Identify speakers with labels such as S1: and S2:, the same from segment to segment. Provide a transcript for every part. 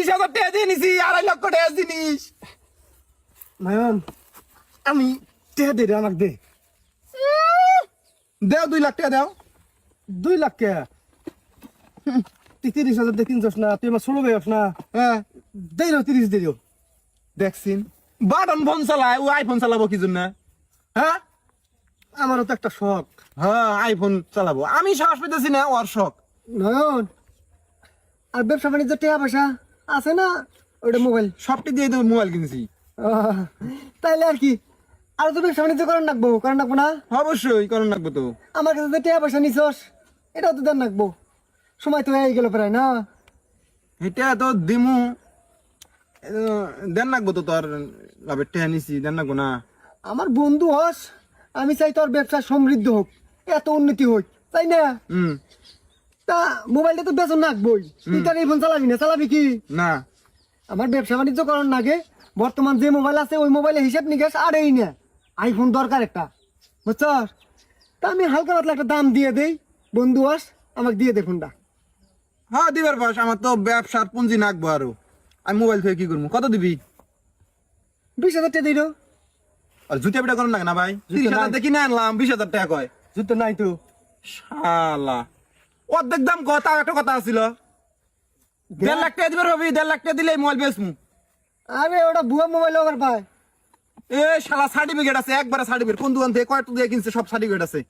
S1: বিশ হাজার টাকা দিয়ে নিছি, আড়াই লক্ষ টাকা জিনিস।
S2: নয়ন আমি টেহা দে আমাকে দে।
S1: দেও দুই লাখ টাকা, দেও।
S2: দুই লাখ কে তুই তিরিশ হাজার দিয়ে কিনছস না, তুই আমার ষোলো বেরস না।
S1: হ্যাঁ
S2: দেই তিরিশ দে রে।
S1: দেখছিন বাটন ফোন চালায়, ও আইফোন চালাবো কি জন্য? হ্যাঁ?
S2: আমারও তো একটা শখ।
S1: হ্যাঁ আইফোন চালাবো। আমি সাহস পেতেছি না, ওর শখ।
S2: নয়ন আর ব্যবসা বাণিজ্য টেহা পয়সা? আছে না? ওইটা মোবাইল
S1: সবটি দিয়ে তো মোবাইল কিনছি।
S2: তাইলে আর কি? আর তো ব্যবসা বাণিজ্য করেন রাখব। করেন রাখব না?
S1: অবশ্যই কারণ লাগবো তো।
S2: আমার কাছে যে টেহা পয়সা নিছস। এটাও তো দেন রাখব। সময় তো হয়ে গেল প্রায় না?
S1: এটা তো দিমু। দেন লাগবো তো তোর লাভের টেহা নিছি দেন লাগবো না?
S2: আমার বন্ধু হস আমি চাই তোর ব্যবসা সমৃদ্ধ হোক এত উন্নতি হোক তাই না?
S1: হুম।
S2: তা মোবাইলটা তো বেতন রাখবই তুই এই ফোন চালাবি না চালাবি কি?
S1: না।
S2: আমার ব্যবসা বাণিজ্য করার নাগে বর্তমান যে মোবাইল আছে ওই মোবাইলে হিসাব নিকাশ আর এই না। আইফোন দরকার একটা বুঝছস? তা আমি হালকা পাতলা একটা দাম দিয়ে দেই। বন্ধু আস আমাকে দিয়ে দে ফোনটা
S1: হ্যাঁ দিবার পাস আমার তো ব্যবসার পুঁজি নাকবো আরও। আমি মোবাইল থেকে কি করব? কত দিবি?
S2: বিশ হাজার টাকা দিল।
S1: আর জুতা পিটা করেন না ভাই? তিরিশ হাজার দেখি না আনলাম বিশ হাজার টাকা কয়?
S2: জুতো নাই তো।
S1: শালা। অর্ধেক দাম কথা একটা কথা আছিল। দেড় লাখ টাকা দিবে রবি দেড় লাখ টাকা দিলে মোবাইল বেচমু।
S2: আরে ওটা ভুয়া মোবাইল ওভার পায়।
S1: এ শালা সার্টিফিকেট আছে একবারে সার্টিফিকেট কোন দোকান থেকে কয়টা দিয়ে কিনছে সব সার্টিফিকেট আছে।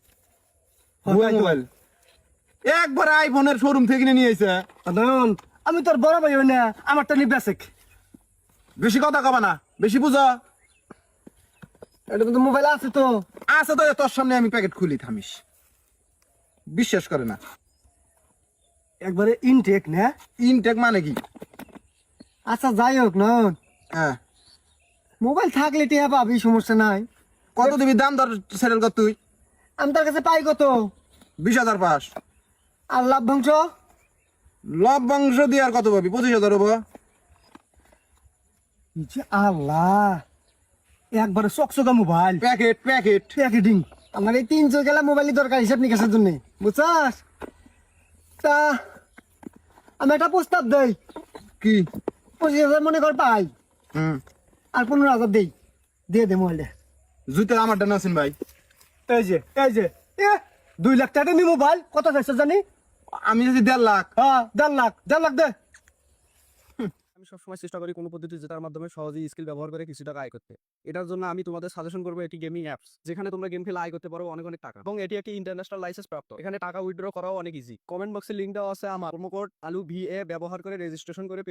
S1: ভুয়া
S2: তাই তো।
S1: মোবাইল একবারে আইফোনের শোরুম থেকে কিনে নিয়ে আইছে।
S2: আমি তোর বড় ভাই হই না আমার তো বেসিক
S1: বেশি কথা কবা না বেশি বুঝো।
S2: এটা তো মোবাইল আছে তো।
S1: আছে তো তোর সামনে আমি প্যাকেট খুলি থামিস। বিশ্বাস করে না।
S2: একবারে ইনটেক না?
S1: ইনটেক মানে কি?
S2: আচ্ছা যাই হোক নয়ন।
S1: হ্যাঁ।
S2: মোবাইল থাকলে টিয়া পাবি সমস্যা নাই।
S1: কত দিবি দাম দর সেটেল কর তুই?
S2: আমি তার কাছে পাই কত?
S1: বিশ হাজার পাস।
S2: আর লাভ্যাংশ
S1: লভ্যাংশ দিয়ে আর কত পাবি? পঁচিশ হাজার হব।
S2: আল্লাহ একবারে চকচকা মোবাইল।
S1: Packet packet.
S2: প্যাকেটিং। আমার এই তিনশো গেলা মোবাইলই দরকার হিসাব নিকাশের জন্য। বুঝছাস? তা আমি একটা প্রস্তাব দেই।
S1: কি?
S2: পঁচিশ হাজার মনে কর পাই।
S1: হুম।
S2: আর পনেরো হাজার দেই। দিয়ে দে মোবাইলটা।
S1: জুতে আমার ডান আছেন ভাই।
S2: এই যে এই যে এ দুই লাখ টাকা নি মোবাইল। কত চাইছো জানি?
S1: আমি যদি দেড় লাখ।
S2: হ্যাঁ দেড় লাখ দেড় লাখ দে।
S3: আমি সবসময় চেষ্টা করি কোনো পদ্ধতি যেটার মাধ্যমে সহজেই স্কিল ব্যবহার করে কিছু টাকা আয় করতে। এটার জন্য আমি তোমাদের সাজেশন করব একটি গেমিং অ্যাপস যেখানে তোমরা গেম খেলে আয় করতে পারো অনেক অনেক টাকা। এবং এটি একটি ইন্টারন্যাশনাল লাইসেন্স প্রাপ্ত। এখানে টাকা উইথড্র করাও অনেক ইজি কমেন্ট বক্সে লিঙ্ক দেওয়া আছে আমার কোড আলু ভি এ ব্যবহার করে রেজিস্ট্রেশন করে